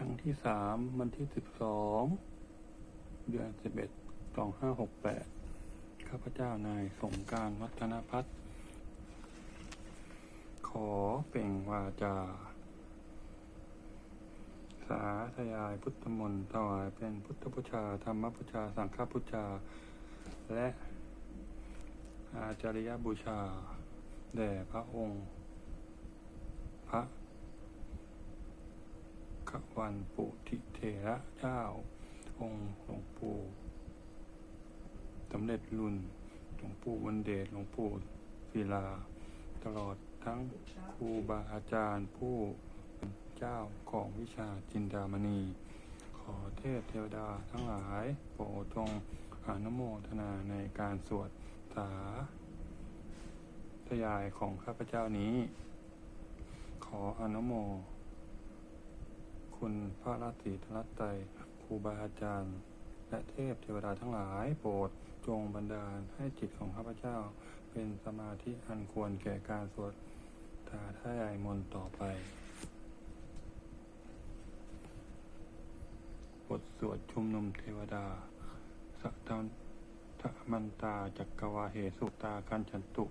ครั้งที่สามวันที่สิบสองเดือนสิบเอ็ดสองห้าหกแปดข้าพเจ้านายสงการวัฒนพัฒน์ขอเปล่งวาจา สาธยายพุทธมนต์ถวายเป็นพุทธบูชาธรรมบูชา สังฆบูชา และอาจาริยบูชา แด่พระองค์ พระ ขวันปุถิเถระเจ้า องค์หลวงปู่สำเร็จรุ่นหลวงปู่วันเดชหลวงปู่ศิลา ตลอดทั้งครูบาอาจารย์ผู้เป็นเจ้าของวิชาจินดามณี ขอเทพเทวดาทั้งหลายโปรดจงอนุโมทนาในการสวดสาธยายของข้าพเจ้านี้ ขออนุโม คุณพระรัตติรัตไตครูบาอาจารย์ และเทพเทวดาทั้งหลายโปรดจงบันดาลให้จิตของข้าพเจ้า เป็นสมาธิอันควรแก่การสวดถาทายมนต์ต่อไป บทสวดชุมนุมเทวดาสัตตันทะมันตาจักกวาเหสุตากันฉันตุ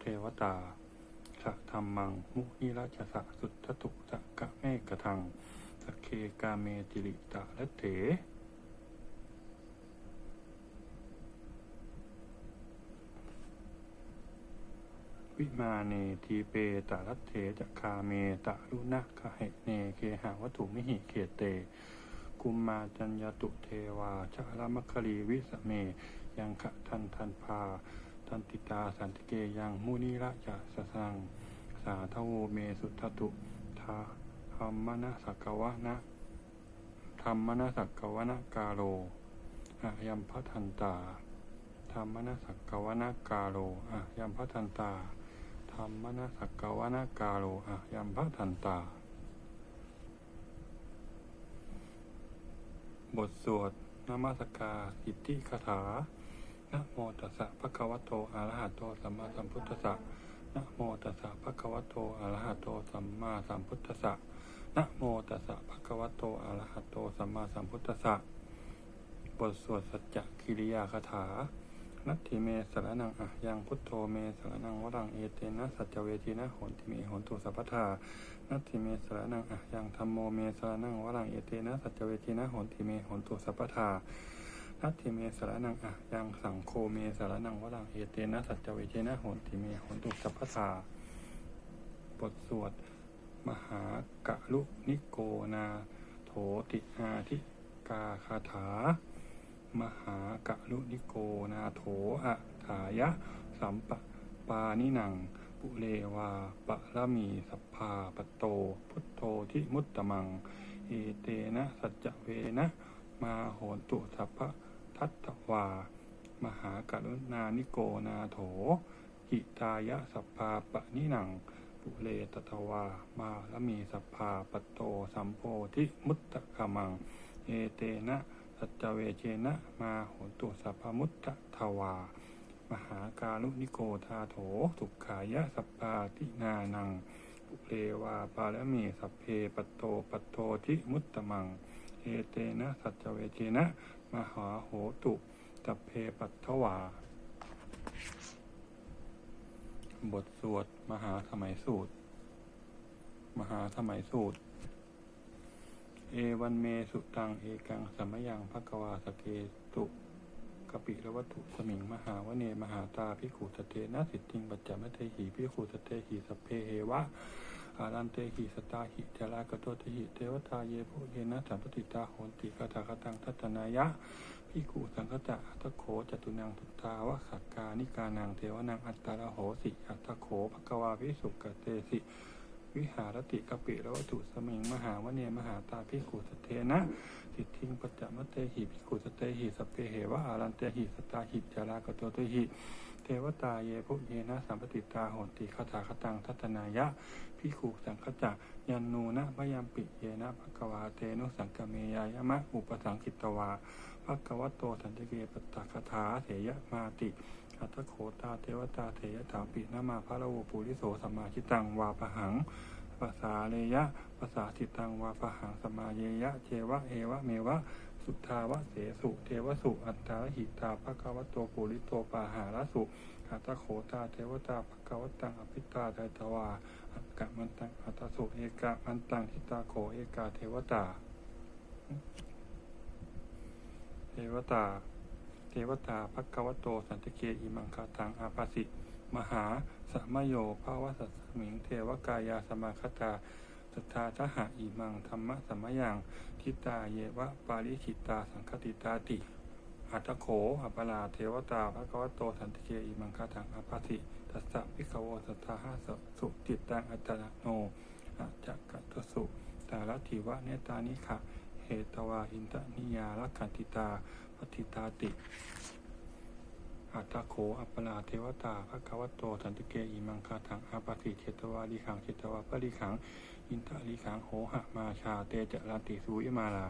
เทวตาะธรรมัง มุนิราชสะสุทธตุสะกะเมกะทังสเคกาเมติริตะและเถวิมาเนทีเปตาลัตเถจะคาเมตะรุณะคเหเนเคหาวัตถุมิหิเขเต กุมมาจัญญตุเทวาชาลมัคคลีวิสเม ยังขะทันทันพา ทันติตาสันติเกยังมุนิระจะสสัง สาทโวเมสุทธตุทาธรรมนะสักกวะนะธรรมนะสักกวะนะกาโลอะยัมพัทันตาธรรมนะสักกวะนะกาโลอะยัมพัทันตาธรรมนะสักกวะนะกาโลอะยัมพัทันตา บทสวดนมัสการอิทธิคาถา นะโมตัสสะภะคะวะโตอะระหะโตสัมมาสัมพุทธัสสะนะโมตัสสะภะคะวะโตอะระหะโตสัมมาสัมพุทธัสสะนะโมตัสสะภะคะวะโตอะระหะโตสัมมาสัมพุทธัสสะบทสวดสัจจคิริยาคาถานัตถิเมสระนังอะยังพุทโธเมสระนังวรังเอเตนะสัจเวทีนะโหนติเมโหนตุสัพพทานัตถิเมสระนังอะยังธรรมโมเมสระนังวรังเอเตนะสัจจเวทีนะโหนติเมโหนตุสัพพทา นัตถิเมสรนังอะยังสังโฆเมสรนังวรังเอเตนะสัจจเวทีนะโหนติเมโหนตุสัพพทาบทสวด มหากะลุนิโกนา โถติอาทิกาคาถา มหากะลุนิโกนาโถอะถายะ สัมปะปานิหนัง ปุเลวาปะละมีสัพพาปโต พุทโธทิมุตตมัง เอเตนะสัจจเวนะ มาโหนตุสัพพะ ทัตตวา มหากรุณานิโกนาโถหิตายะสัพพาปะนิหนัง ปุเรตตวา มาละมีสัพพาปโตสัมโพธิมุตตะกมัง เอเตนะสัจเวเชนะมาโหนตุสัพพมุตตะทวา มหาการุนิโกธาโถสุขายะสัพพาตินานังปุเรวาปาละมีสัพเพปโตปโตทิมุตตะมัง เอเตนะสัจเวเชนะ มหาโหตุสเพปัตถวา บทสวด มหาสมัยสูตร มหาสมัยสูตร เอวันเมสุตัง เอกังสัมยังภควาสเกตุกปิรวัตุสมิง มหาวเน มหาตาพิขุสเตนะสิทธิงปัจจมเทหิพิขุสเตหิสเพเฮวะ อารันเตหิสตาหิเจรากโตเทหิเทวตาเยโพเยนะสัมปติตาโหนติคาถาคตังทัตนายะพิกุสังคตะอัตโขจตุนังทุตตาวะสักกานิกานังเทวนังอัตตาลโหสิอัตโขภควาวิสุกเตสิ วิหารติกปิรวัตุสมิงมหาวเนมหาตาพิกุสเทนะสิทธิงปัจจมเตหิพิกุสเตหิสพเพเหวะอารันเตหิสตาหิจารากโตเตหิ เทวตาเยภุเยนะสัมปติตาโหติคาถาคตังทัตนายะพิขุสังคจักยันนูนะพยัมปิเยนะภควาเตนุสังกเมยายมะอุปสังคิตวาภควโตสันติเกปตตคาถาเถยะมาติอัตโขตาเทวตาเถยถาปินามาพระโวปุริโสสัมมาชิตังวาปะหังภาษาเลยะภาษาสิตังวาปะหังสมาเยยะเจวะเอวะเมวะ สุทธาวะเสสุเทวสุ อัตตาหิตาภควโตปุริโตปาหาลสุอัตตโขตาเทวตาภควตังอภิตาไดตวาอักกะมันตังอัตตสุเอกะมันตังทิตาโขเอกาเทวตา เทวตา เทวตาภควโตสันติเกอิมังคาตังอาภาสิ มหาสัมโยภาวะสัสสมิงเทวกายาสมาคตา สัทธาทหะอิมังธรรมะสัมมยังทิตาเยวะปาริชิตาสังคติตาติอัตโขอัปปลาเทวตาภควโตสันติเกอิมังคาตังอภาสิตัสสะพิขโวสัทธาหะสสุจิตตังอัตตโนอาจักกัตตสุตาลทิวะเนตานิขะเหตวาอินตนิยาลักขันติตาปฏิตาติ อัตโขอัปปลาเทวตาภควโตสันติเกอิมังคาถังอาปาติเจตวาลิขังเจตวาปริขัง อินทะลิขังโหหะมาชาเตจรันติสูยมาลา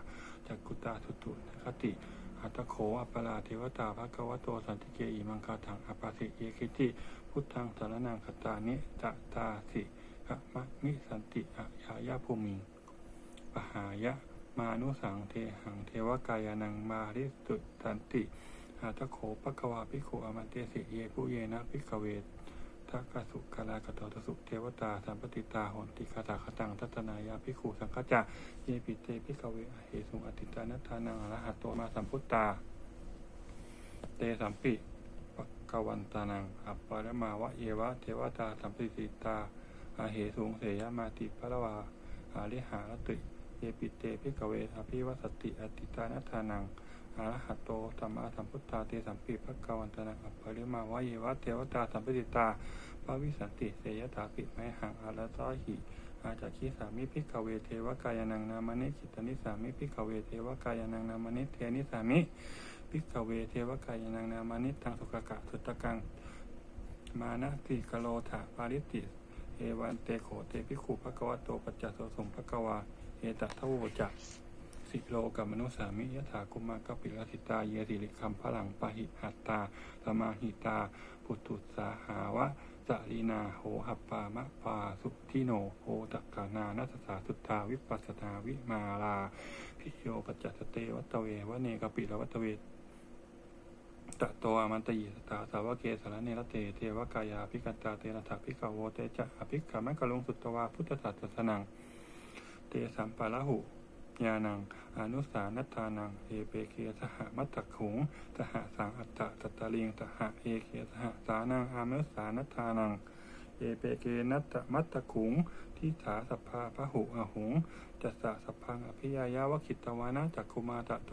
จักกุตาสุตุนคติอัตโขอัปปลาเทวตาภควโตสันติเกอิมังคาถังอาปาติเยคิติพุทธังสารนังคตานิตะตาสิกะมะมิสันติอะยายาภูมิงปหายะมานุสังเทหังเทวกายานังมาริสุตันติาตโขปะกวาภิกขุอมันเตสิเยผู้เยนะภิกเวททักสุกาลากตตสุเทวตาสัมปติตาหนติคาถาคตังทัตนายาภิขุสังฆจะเยปิเตภิกเวอเหสุงอติตานัทานังอรหัตโตมาสัมพุตตา เตสัมปิปะกวันตานัง อัปปะระมาวะเยวะเทวตาสัมปติตาอาเหสุงเสยมาติพระวาอาริหารติ เยปิเตพิกเวอภิวัสติอติตานัทานัง อรหัตโตสัมมาสัมพุทธาเตสัมปิภกวันตนังอัปปริมาวะเยวะเทวตาสัมปติตาปวิสันติเสยถาปิไมหังอาราตาหิอาจากขีสามิพิกเวเทวกายนังนามเนิขิตานิสามิพิกเวเทวกายนังนามเนเทนิสามิพิกเวเทวกายนังนามเนตังสุกกะสุตตะกังมานะติกโลถาปาริติเอวันเตโขเตพิขุภควโตปัจจโสสงภควาเอตทะโวจัก สิโลกับมนุสามิยถากุมากปิลสิตาเยสิริคัมพลังปะหิหัตตาสมาหิตา ปุตุสาหาวะจารีนาโหหัปปามะปาสุทิโนโหตักานานัสสาสุทธาวิปัสสนาวิมาลา พิโยปัจจสเตวัตเววะเนกปิลวัตเวตะโตอมันตยิสตาสาวกเกสารเนรเตเทวกายาภิกันตาเตนะถาภิกขโวเตจะอภิกขมังกะลงสุตตวาพุทธศาสสนัง เตสัมปะละหุ ญาณังอนุสานัตานังเอเปเกสหมัตตขุงสหสังอัตตะตัตตะลิงสหเอเกสหสานังอานุสานัตานังเอเปเกนัตตะมัตตขุงทิถาสัพพาพหุอหุงจัสสะสัพพังอภิยายาวคิตวานะจักคุมาตะโต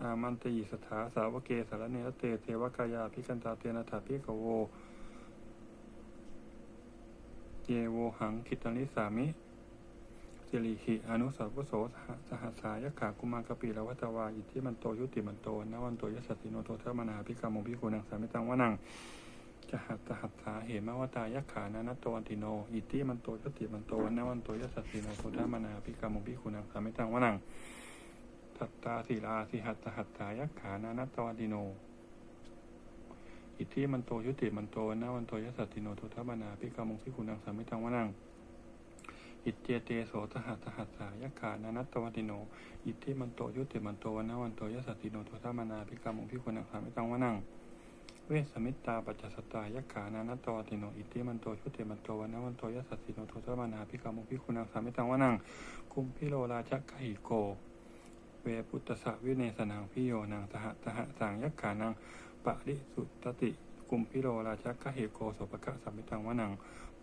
อามันตยิสถาสาวเกสารเนรเตเทวกายาพิกันตาเตนะถาพิกโว เยโวหังคิตานิสามิ สิริหิอนุสัพพโสสหสหัสายขากุมารกปิลวัตวาอิทธิมันโตยุติมันโตนวันโตยสสติโนโตเทมนาพิกามพิกุนังสามิตังวนังจหัตหัตถาเหมวตายขานานัตโตอันติโน อิทธิมันโตยุติมันโตนวันโตยสสติโนโตเทมนาพิกามพิกุนังสามิตังวนังทัตตาศิลาสิหัตหัตถายขานานัตตวดิโน อิทธิมันโตยุติมันโตนาวันโตยสัตติโนทุทบนาพิกามุพิกุนังสามิตังวนัง อิเจเตโสตหัตตหัตถายกขานานัตตวดิโนอิทธิมันโตยุติมันโตวนาวันโตยสัติโนทุทบนาพิกามุพิกุนังสามิตังวนังเวสมิตตาปัจจสตายกขานานัตตวติโน อิทธิมันโตยุติมันโตวนาวันโตยสัติโนทุทบนาพิกามุพิกุนังสามิตังวนัง คุมพิโลราชกหิโก เวปุตตสะวิเนสนังพิโยนังสหสหสังยักขานังปะริสุตติกุมพิโรราชกะเหโกโสปกะสัมมิตังวนัง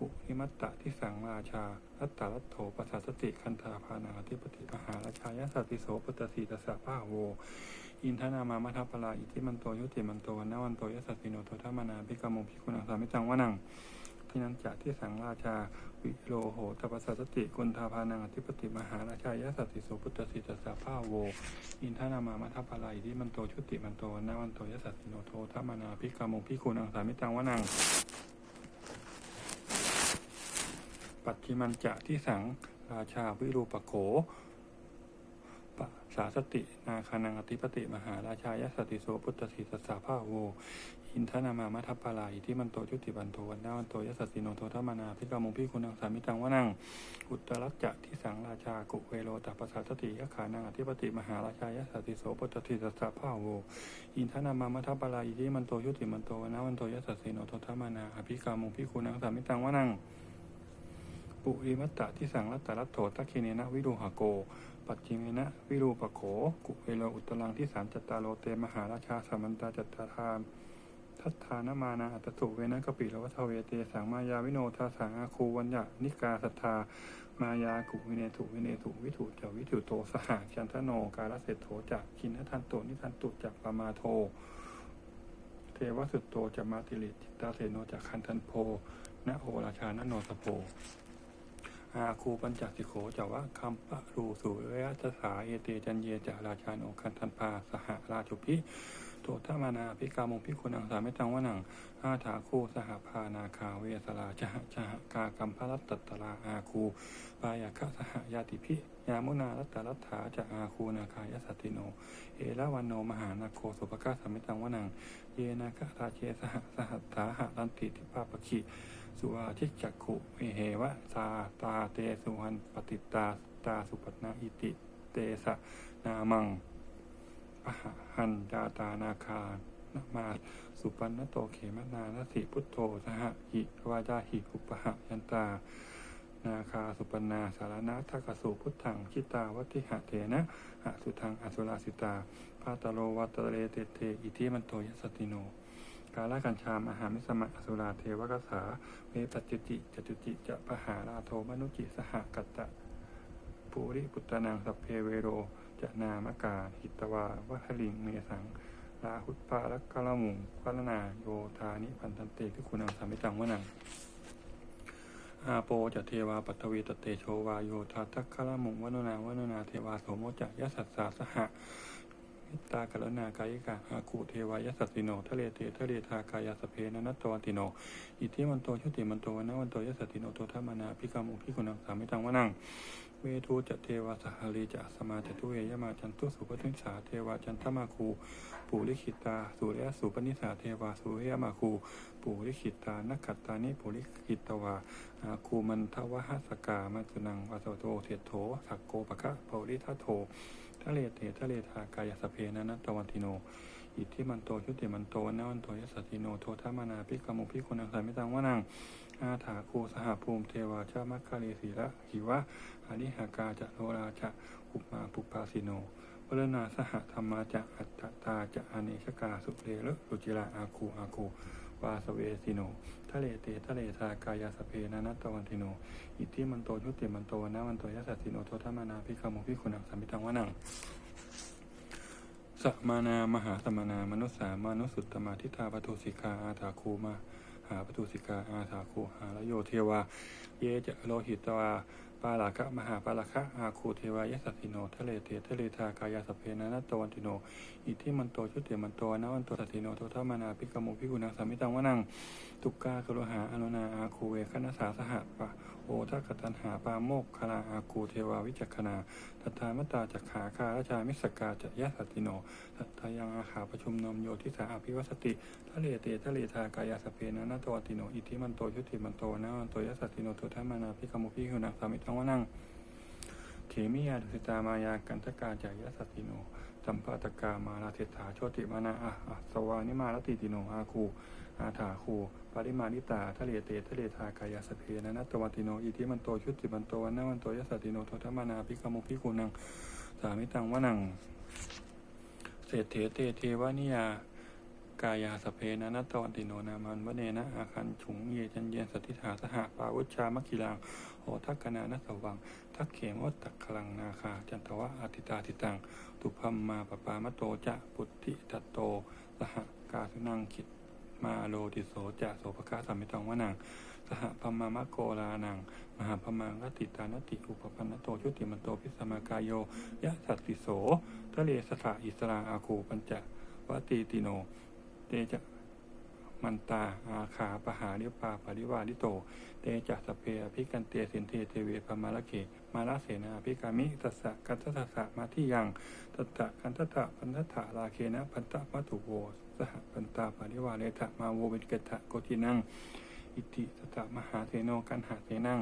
ปุนิมัตตะที่สังราชารัตตารัตโถปัสสะสติคันธาพานาธิปติมหาราชายสัตติโสปุตตสีตสะพาโว อินทนามามัทปลาอิทิมันโตยุติมันโตวันนวันโตยสัตติโนโทธามนาภิกามงพิกุณังสามิตังวนังที่นั้นจากที่สังราชาวิโลโหตปัสสะสติกุณทาพานังอธิปติมหาราชายสัตติโสปุตสีตสสะพาโว อินทนามามัทปลาอิทิมันโตชุติมันโตวันนวันโตยสัตติโนโทธามนาภิกามงพิกุณังสามิตังวนัง ปัจจิมันจะที่สังราชาวิรูปโขปะสาสติ นาคานังอธิปติมหาราชายสติโสพุทธสีสสาภาโวอินทนามามัทัปปาลาอิทิมันโตชุติบันโทวันนาวันโตยสัสสิโนโทธรรมนาพิกามุงพิคุณังสามิตังวนังอุตรักจะที่สังราชากุเวโรตัปปสสัตติยะขานังอธิปติมหาราชายะสติโสปตติสัสสะภาโวอินทนามามัทัปปาลาอิทิมันโตชุติมันโตวันนาวันโตยสัสสิโนโทธรรมนาอภิกามุงพิคุณังสามิตังวนัง ปุริมัตตะที่สังรัตตรัตโถตัคเคเนนะวิรูหโก ปัจจิเมนะวิรูปโข กุเวโลอุตลังที่สามจัตตาโลเตมหาราชาสมันตาจัตตาทามทัตฐานมานาอัตตุเวนะกปิลวัฏเวเตสังมายาวิโนทาสังอาคูวัญญานิกาสัทธามายากุวิเนตุวิเนตุวิถุจวิถุโตสหชันทโนกาลเศรโถจักคินทันโตนิทันตุจักปมาโท เทวสุตโตจะมาติลิจิตตาเสโนจักคันทันโพนะโอราชานโนสโพ อาคูปัญจสิโขจวะคัมปะรูสุเวชสาเอเตจันเยจะราชาโนคันทันพาสหราชุพิโตทมานาพิกามงพิคุณังสามิตังวนังอาถาคูสหพานาคาเวสลาจหจหกากัมพรัตตตลาอาคูปายาคะสหยาติพิยามุนารัตตรัตถาจะอาคูนาคายสัตติโน เอละวันโนมหานาโคสุปกาสามิตังวนัง เยนาคะราเชสหสหัตถาหะรันติทิปาปคิ สุอาทิจักขุเอเหวะตาตาเตสุหันปฏิตาตาสุปนาอิติ เตสะนามังปะหันดาตานาคานามาสุปันนโตเขมนานสิพุทโธสหหิวาจาหิอุปหะยันตา นาคาสุปนาสารนาทักสุพุทธังชิตาวัติหะเทนะหะสุทังอสุราสิตาพาตโลวัตเลเตเตอิทิมันโตยสติโน กาลกัญชามหามิสมะอสุราเทวกสาเวปัจจุติจตุจิจะปหาราโทมนุจิสหกัตตะปุริปุตตนังสัพเพเวโร จะนามกาหิตวาวัทลิงเมสังลาหุตปาลักกะละมุงกัลนาโยธานิพันธันเตพิคุณังสามิตังวนังอาโปจะเทวาปัตวีตเตโชวาโยธาทักคละมุงวนุนาวนุนาเทวาโสโมจะยสัสสาสหะ ตากรณากายิกาอาคูเทวายสัสสิโนทะเลเตทะเลทากายสเพนนัตตวติโน อิทิมันโตชุติมันโตวนนวันโตยสัสติโนโตธรรมนาพิกามุพิกุณังสามิตังวนังเวทูจะเทวาสหลีจะสมาจตุเวยมาจันตุสุปทิสาเทวาจันทมาคูปุริขิตาสุริยสุปนิสาเทวาสุริยมาคูปุริขิตานักขัตตานิปุริขิตวาอาคูมันทวหัสกามัจุนังวาสโตเทโถสักโกปะคะปุริทัตโถ ทะเลเตทะเลทากายสเพนะนัตตวันติโน อิทธิมันโตชุติมันโตวันนวันโตยสัสติโน โทธามานาพิกามุพิคุณังสามิตังวนัง อาถาคูสหภูมิเทวาชามัคคารีสีละหิวะอานิหากาจะโลราจะอุปมาปุปาสิโนวรนาสหธรรมาจะอัตตาจะอเนชกาสุเลละรุจิระอาคูอาคูวาสเวสิโน ทะเลเตทะเลทากายาสเพนานัตตวันติโน อิทิมันโตชุติมันโตนาวันโตยสัสสิโนโทธมานาพิกามุพิคุณังสัมิตังวะนังสมานามหาสมานามนุสสามนุสุตตมาทิฏฐาปทุสิกาอาถาคูมาหาปทุสิกาอาถาคูหาลโยเทวา เยจะโลหิตวา ปาลาคะมหาปาลาคะอาคูเทวายสัสสิโนทะเลเททะเลทากายาสเพนะนัตโตวันติโน อิทิมันโตชุติมันโตนะวันโตสัตติโนโทธามานาพิกโมพิกุณังสามิตังวนังตุกกาคโลหาอนุนาอาคูเวคณสาสหะปะ โอทักตันหาปาโมกคลาอาคูเทวาวิจักขณาตัทธามตาจักขาคาราชามิสกาจะยะสัตติโนตัทธายังอาขาประชุมนมโยทิสาอภิวัสติทะเลเตทะเลทากายาสเพนะนาตวติโนอิทิมันโตยุติมันโตนะมันโตยะสัตติโนโทธามานาพิกามุพิหุนังสามิตังวนังเขมิยาดุสิตามายากันตกาจายะสัตติโน สัมปาตกามาลาเทถาโชติมานาอะสวานิมาลติติโนอาคูอาถาคูปริมานิตาทะเลเตทะเลทากายาสเพนะนัตตวัติโนอิทิมันโตชุติมันโตวันนวันโตยสติโนโทธมานาพิกามุพิกุนังสามิตังวนังเศรษฐเตเทวานิยา กายาสเพนะนัตตวันติโนนามันวเนนะอาคันฉุงเยจันเยนสติถาสหปาวุชามคิลังโหทักกนานัสวัง ทักเขมวตตะคลังนาคา จันทวะอาติตาติตังตุพัมมาปปามะโตจะปุตติตัตโต สหกาสุนังคิดมาโลติโสจะโสภกาสัมมิตังวะนังสหพัมมามะโกลานัง มหาพมังกติตานติอุปปันนโตชุติมันโตพิสมากายโยยะสัตติโสทะเลสถาอิสราอาคูปัญจวตติติโน เตจะมันตาอาขาปหาริปาปริวาริโต เตจัสสพเพอภิกันเตสินเทเทเวปมาลเกมาลเสนาภิกามิตัสสะกันทัสสะมาที่ยังตัตตะกันทัตตะพันทัตถาราเคนะพันตะมัตุโวสหปันตาปริวาเลทะมาโวเวเกตะโกตินังอิติสตะมหาเทโนกันหาเทนัง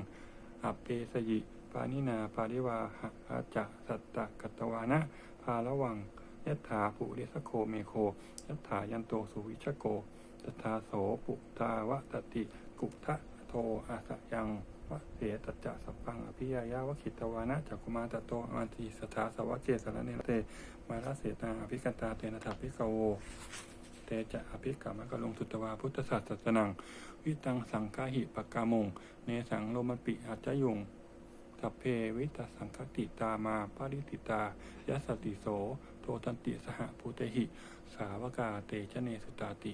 อัปเปสยิปานินาปาริวาหะอาจะสัตตะกัตตวานะภาระวัง ยัตถาปุริสโคเมโคยัตถายันโตสุวิชโกตถาโสปุตาวะตติกุทะโทอาสยังวะเสตจะสัพพังอภิยายาวะขิตวานะจักุมาตโตอาติสถาสวะเจสระเนเตมาลเสตาอภิกันตาเตนะทัพพิกโวเตจะอภิกรรมกะลงสุตวาพุทธศาสนัง วิตังสังกาหิปกกามง เนสังโลมปิอาจจยุงสัพเพวิตสังคติตามาปาริติตายัสติโส ตันติสหภูเตหิ สาวกาเตชะเนสุตาติ